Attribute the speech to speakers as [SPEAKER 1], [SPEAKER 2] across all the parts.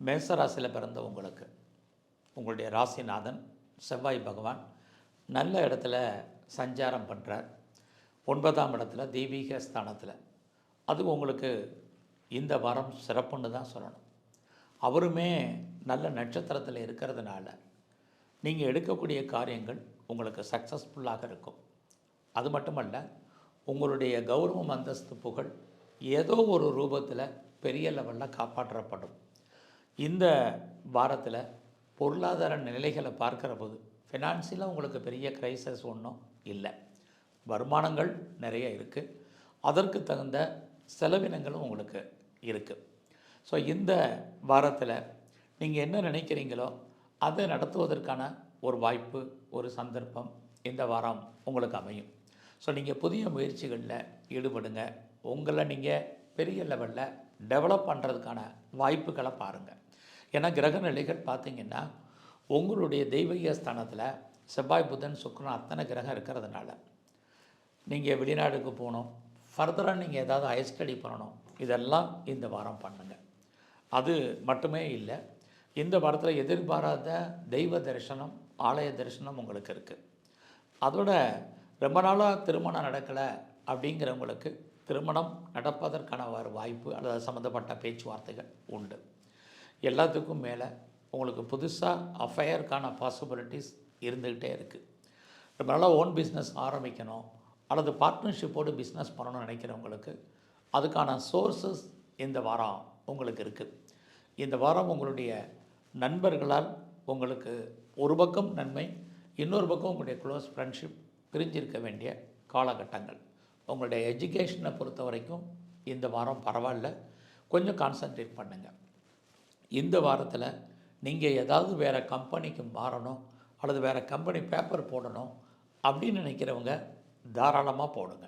[SPEAKER 1] மேசராசியில் பிறந்த உங்களுக்கு உங்களுடைய ராசிநாதன் செவ்வாய் பகவான் நல்ல இடத்துல சஞ்சாரம் பண்ணுறார் ஒன்பதாம் இடத்துல தெய்வீக ஸ்தானத்தில். அது உங்களுக்கு இந்த வாரம் சிறப்புன்னு தான் சொல்லணும். அவருமே நல்ல நட்சத்திரத்தில் இருக்கிறதுனால நீங்கள் எடுக்கக்கூடிய காரியங்கள் உங்களுக்கு சக்ஸஸ்ஃபுல்லாக இருக்கும். அது மட்டுமல்ல உங்களுடைய கௌரவம் அந்தஸ்து புகழ் ஏதோ ஒரு ரூபத்தில் பெரிய லெவலில் காப்பாற்றப்படும். இந்த வாரத்தில் பொருளாதார நிலைகளை பார்க்குற போது ஃபினான்சியலாக உங்களுக்கு பெரிய க்ரைசஸ் ஒன்றும் இல்லை. வருமானங்கள் நிறைய இருக்குது அதற்கு தகுந்த செலவினங்களும் உங்களுக்கு இருக்குது ஸோ இந்த வாரத்தில் நீங்கள் என்ன நினைக்கிறீங்களோ அதை நடத்துவதற்கான ஒரு வாய்ப்பு ஒரு சந்தர்ப்பம் இந்த வாரம் உங்களுக்கு அமையும். ஸோ நீங்கள் புதிய முயற்சிகளில் ஈடுபடுங்க. உங்களை நீங்கள் பெரிய லெவலில் டெவலப் பண்ணுறதுக்கான வாய்ப்புகளை பாருங்கள் ஏன்னா கிரக நிலைகள் பார்த்தீங்கன்னா உங்களுடைய தெய்வீக ஸ்தானத்தில் செவ்வாய் புதன் சுக்கிரன் அத்தனை கிரகம் இருக்கிறதுனால நீங்கள் வெளிநாடுக்கு போகணும். ஃபர்தராக நீங்கள் ஏதாவது ஹையர் ஸ்டடி பண்ணணும். இதெல்லாம் இந்த வாரம் பண்ணுங்கள் அது மட்டுமே இல்லை இந்த வாரத்தில் எதிர்பாராத தெய்வ தரிசனம் ஆலய தரிசனம் உங்களுக்கு இருக்குது அதோட ரொம்ப நாளாக திருமணம் நடக்கலை அப்படிங்கிறவங்களுக்கு திருமணம் நடப்பதற்கான ஒரு வாய்ப்பு அல்லது சம்மந்தப்பட்ட பேச்சுவார்த்தைகள் உண்டு. எல்லாத்துக்கும் மேலே உங்களுக்கு புதுசாக அஃபையருக்கான பாசிபிலிட்டிஸ் இருந்துக்கிட்டே இருக்குது ரொம்ப நல்லா ஓன் பிஸ்னஸ் ஆரம்பிக்கணும். அல்லது பார்ட்னர்ஷிப்போடு பிஸ்னஸ் பண்ணணும்னு நினைக்கிறவங்களுக்கு அதுக்கான சோர்ஸஸ் இந்த வாரம் உங்களுக்கு இருக்குது இந்த வாரம் உங்களுடைய நண்பர்களால் உங்களுக்கு ஒரு பக்கம் நன்மை இன்னொரு பக்கம் உங்களுடைய க்ளோஸ் ஃப்ரெண்ட்ஷிப் பிரிஞ்சிருக்க வேண்டிய காலகட்டங்கள். உங்களுடைய எஜுகேஷனை பொறுத்த வரைக்கும் இந்த வாரம் பரவாயில்ல. கொஞ்சம் கான்சன்ட்ரேட் பண்ணுங்கள் இந்த வாரத்தில் நீங்கள் ஏதாவது வேறு கம்பெனிக்கு மாறணும் அல்லது வேறு கம்பெனி பேப்பர் போடணும் அப்படின்னு நினைக்கிறவங்க தாராளமாக போடுங்க.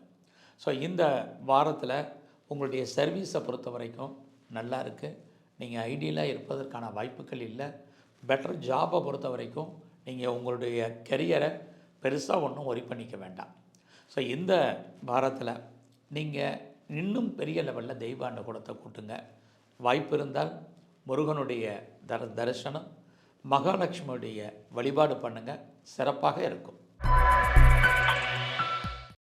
[SPEAKER 1] ஸோ இந்த வாரத்தில் உங்களுடைய சர்வீஸை பொறுத்த வரைக்கும் நல்லா இருக்குது நீங்கள் ஐடியலாக இருப்பதற்கான வாய்ப்புகள் இல்லை. பெட்டர் ஜாபை பொறுத்த வரைக்கும் நீங்கள் உங்களுடைய கெரியரை பெருசாக ஒன்றும் ஒரி பண்ணிக்க வேண்டாம். ஸோ இந்த வாரத்தில் நீங்கள் இன்னும் பெரிய லெவலில் தெய்வாண்ட குடத்தை கூட்டுங்க. வாய்ப்பு இருந்தால் முருகனுடைய தர தரிசனம் மகாலட்சுமியுடைய வழிபாடு பண்ணுங்கள் சிறப்பாக இருக்கும்.